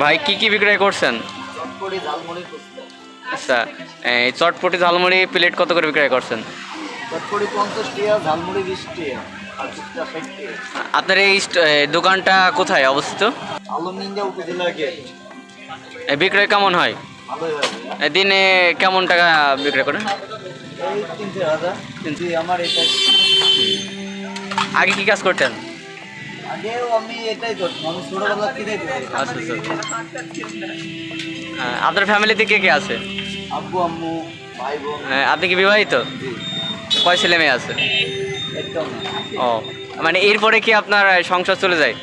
ভাই কি কি বিক্রয় করছেন? আচ্ছা এই চটপটি ঝালমুড়ি প্লেট কত করে বিক্রয় করছেন? চটপটি পঞ্চাশ টাকা ঝালমুড়ি বিশ টাকা আর ফুচকা ষাট টাকা আপনার এই দোকানটা কোথায় অবস্থিত? বিক্রয় কেমন হয়? দিনে কেমন টাকা বিক্রয় করেন? আগে কি কাজ করতেন? আগেও আমি এটাই করতাম আমি ছোটবেলা থেকেই আচ্ছা আচ্ছা আপনার ফ্যামিলিতে কে কে আছে? আব্বু আম্মু ভাই বোন। আপনি কি বিবাহিত? কয় ছেলে মেয়ে আছে? ও মানে এরপরে কি আপনার সংসার চলে যায়।